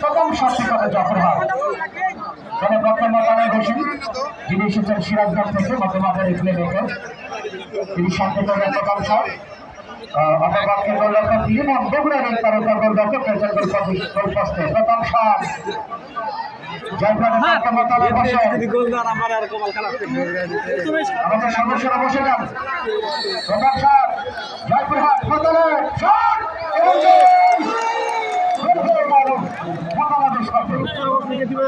প্রথম পাবে যখন হয়, তবে বর্তমান মাতায় বসেন। যিনি এসেছেন সিরাজগঞ্জ থেকে মধ্যমাঠের এখানে দেখেন। তিনি প্রথম সব অপরপক্ষে গোলরক্ষক লিমন বগুড়ার এই তারকা গোলরক্ষক পেয়েছেন গোল পোস্টে প্রথম শট জয়পুরের বর্তমাতায় বসেন আমাদের সদস্যরা বসে যান। প্রধান স্যার জয়পুরহাট বদলে শট এবং গোল! গোল হয়ে গেল বাংলাদেশ কাপে।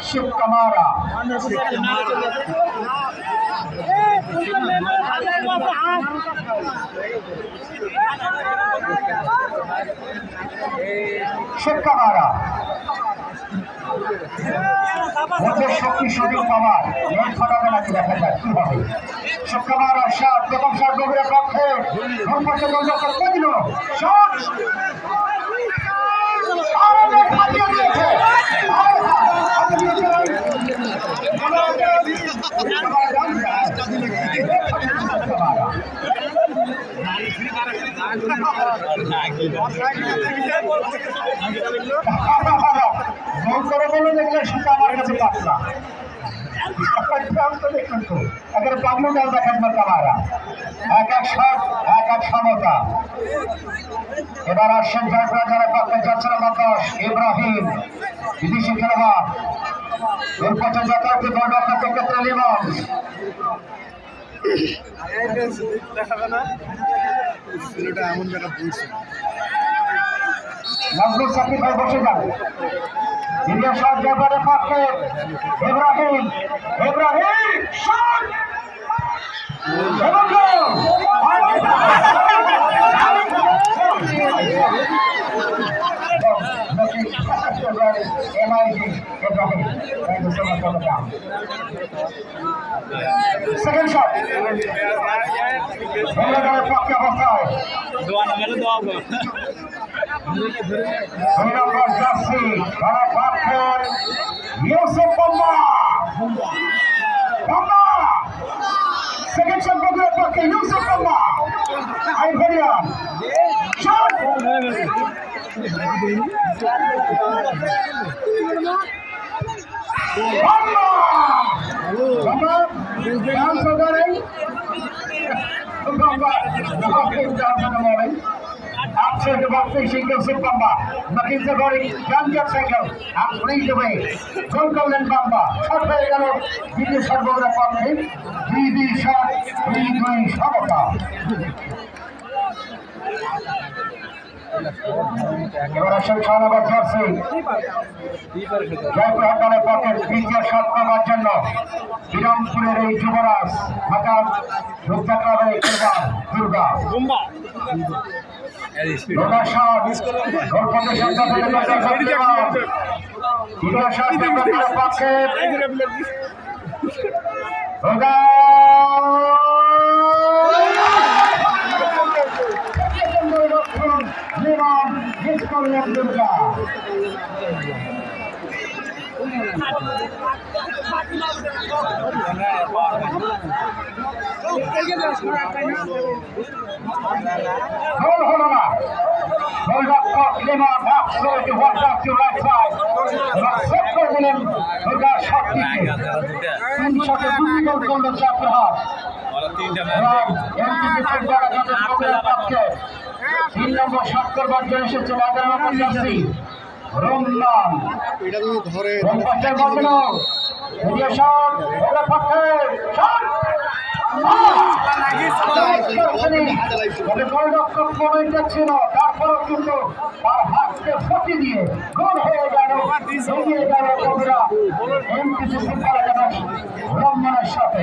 হয়ে শেখ কামারা শেখ কামারা মুখের শক্তি শরীর পাওয়ার এই ফটাবে নাকি দেখা যায় কি হবে শেখ কামারা সাত প্রথম সাত গভীরের পক্ষে ঘর পাশে গোল দিল শট আরে ফাটিয়ে দিয়েছে আরে ফাটিয়ে গোল করে বলে দেখলে সেটা আমার কাছে পাতলা একের পাবলো ডাল দেখেন না কামারা এক এক শট এক এক সমতা এবার আসছেন জয়পুরা যারা পক্ষে যাচ্ছেন বাতাস ইব্রাহিম বিদেশি খেলোয়াড় পথে যাতায়াতে ক্ষেত্রে লিমন এমন জায়গা পড়ছে নজরুল সাকিব ভাই বসে যান দ্বিতীয় shot Ibrahim Ibrahim second shot পক্ষে অবস্থায় দোয়া নাম্বারে দোয়া দুই নম্বর জার্সি তারা পাচ্ছেন Yusuf Bamba Bamba second shot বগুড়ার পক্ষে Yusuf Bamba Ivorian shot After the ball facing Yusuf Bamba, McKinsey Gori, Ganja Cycle, and lead the way. Goal করলেন বাম্বা শট হয়ে গেল দ্বিতীয় সর্বগ্রা পক্ষে দুই দুই শট দুই দুই সমতা এবার আসেন নম্বর জার্সি জয়পুরহাট দলের পক্ষে তৃতীয় শট করার জন্য বিরামপুরের এই যুবরাজ রূপযাত্রা হয়ে খেলবার দুর্গা দুর্গা শট বসে সত্যিকার। দুর্গা শট পক্ষে দুর্গা হিট করলেন দুর্গা গোল হলো না গোলরক্ষক Limon absolutely walked up to right side এবং সেট করে দিলেন দুর্গা শটটিকে তিন শটে দুই গোল করল চাপড়াহাট এবং এমপিসি ফুটবল একাডেমি বগুড়ার পক্ষে তিন নম্বর শট করবার জন্য এসেছে এগারো নম্বর জার্সি রমনান এটা তো ধরে বদল শট পক্ষে শট। ছিল তারপরও কিন্তু তার হাতকে ফটি দিয়ে গোল হয়ে গেল এগিয়ে গেল বগুড়া এমপিসি ফুটবল একাদশ সাথে।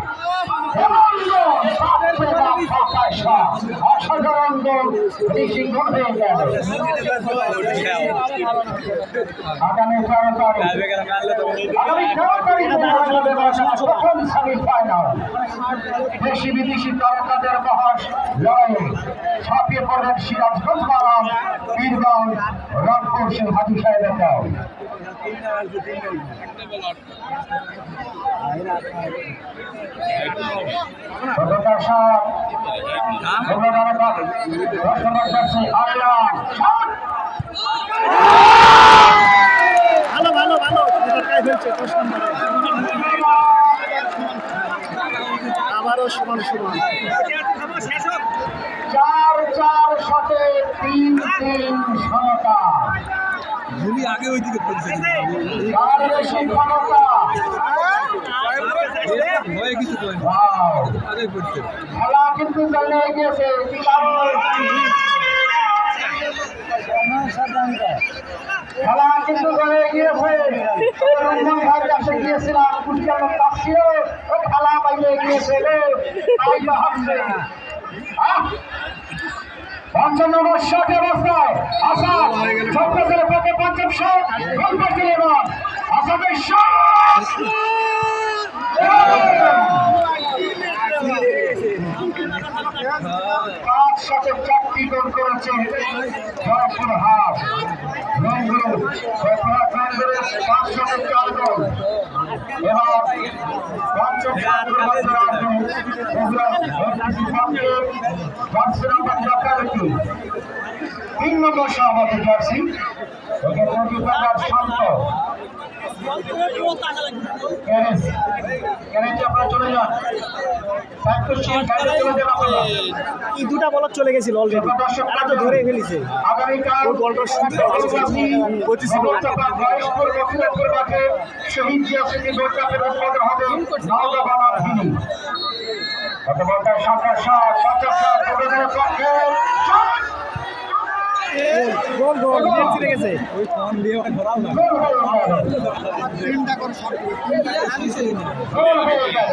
আগামী তেরো তারিখ আগামী তেরো তারিখে দেশি বিদেশি তারকাদের মহাস লড়াই ছাপিয়ে পড়বেন সিরাজগঞ্জ বারাম বীরগঞ্জ রংপুর সিং হাজি সাহেবের ভালো ভালো ভালো ফেলছে দশ নম্বরে আবারও সমান সমান চার চার শটে তিন তিন সমতা ভূমি আগে ওই দিকে ক্ষমতা ভয়ে কিছু করে না। Wow! আগে পড়ছে কিন্তু গিয়েছে? খেলা কিন্তু চলে গিয়েছে রঞ্জন ভাইয়ের কাছে গিয়েছিলাম কুষ্টিয়ার কাছ ছিল ও খেলা বাইরে গিয়েছে হাসছে নম্বর শট অবস্থায় আসাম ছোট্ট করে পথে পঞ্চম করছিল এবার আসাদের শট! শটে চারটি গোল করেছে। জয়পুর হাট রংপুর রংপুরের পাঁচ শটে চার গোল। তিন নম্বর সভাপতি জার্সি। শান্ত। চলে দুটা বলার চলে গেছিল অলরেডি তারা তো ধরে ফেলেছে। ওই বলটা শুনতে সরকার সাত পঞ্চাশ সাত পক্ষে! গোল গোল নেট ছিঁড়ে গেছে ওই ফোন দিয়ে ধরাও না গোল হয়ে গেল। গোল হয়ে গেল।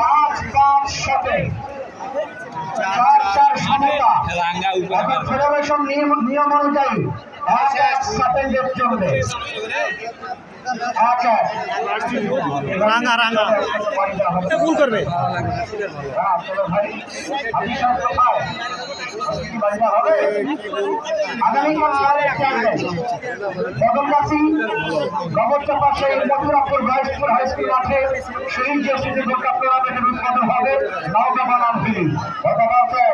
পাঁচ পাঁচ শটে চার চার সমতা রাঙ্গা উপরে এখন ফেডারেশন নিয়ম অনুযায়ী এক এক সেকেন্ডের চলবে রাঙা, রাঙা। ভুল করবে। বদলগাছি, গগনচাপা সেই মথুরাপুর গাইসপুর হাই স্কুল মাঠে শহীদ জেসিতে গোটা টুর্নামেন্টের উদ্বোধন হবে নওগাঁ গতকালকে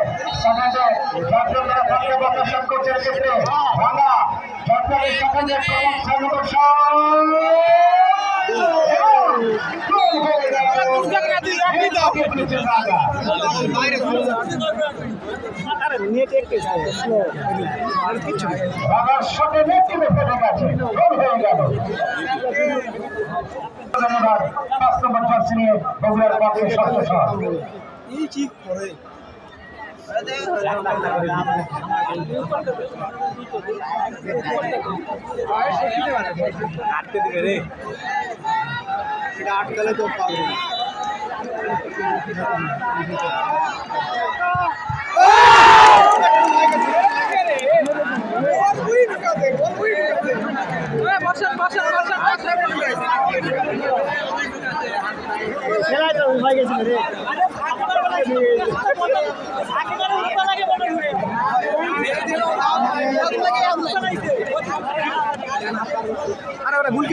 করছেন ক্ষেত্রে হয়ে গেল। ধন্যবাদ। পাঁচ নম্বর জার্সি নিয়ে বগুড়ার পক্ষে সত্য সহ। এই ঠিক করে আটকে দিবে রে এটা আটকালে তো খেলায় তো উঠাই গেছিল রে আরে ওরা গুলকি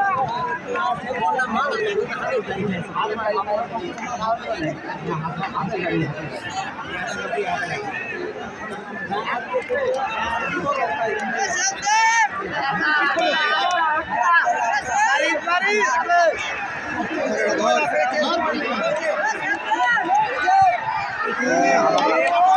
হইতেছে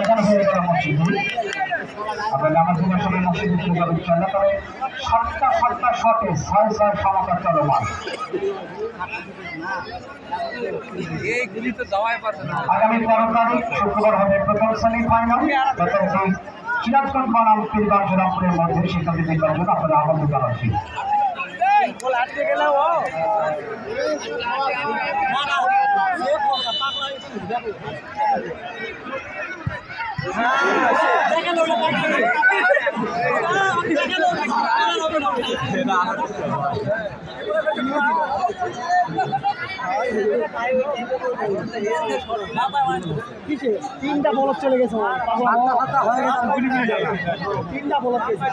এখন হয়ে গেল মসজিদে সাতটা সাতটা ছয় ছয় সমাকার চলমান। না। আগামী তেরো তারিখ শুক্রবার হবে প্রথম সেমিফাইনাল যথারীতি সিরাজগঞ্জ বনাম পীরগঞ্জ রামপুরের মধ্যে সেখানে জন্য আপনারা আহ্বান জানাচ্ছি। দেখেন তিনটা বলত চলে গেছে। তিনটা বলত গেছে।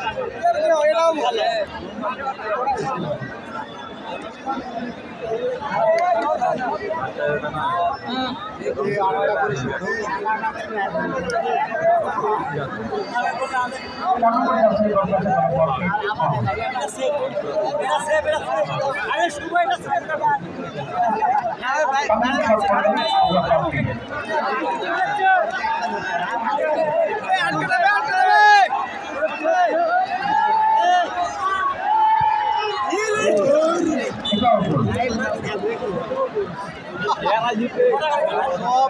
কেমন করে যাচ্ছে এই বলতে সব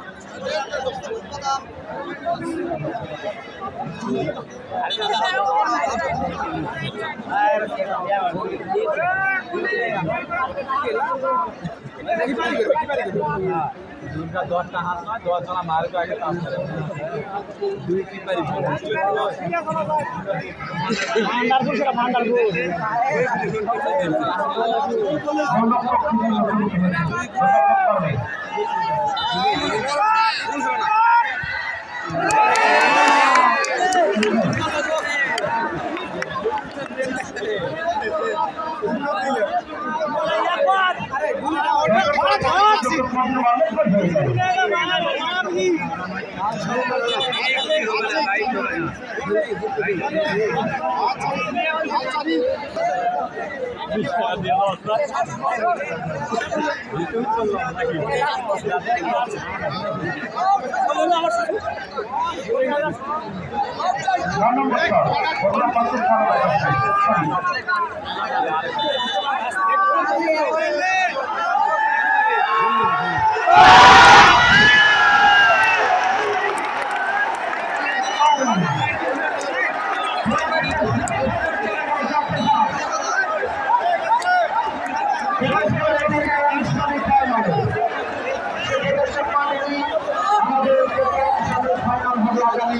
আট দুর্গা দশটা হাত নয় দশ জনা মারবে আগে দুই কিপারি ভান্ডারপুর সেটা ভান্ডারপুর ধন্যবাদ আগামী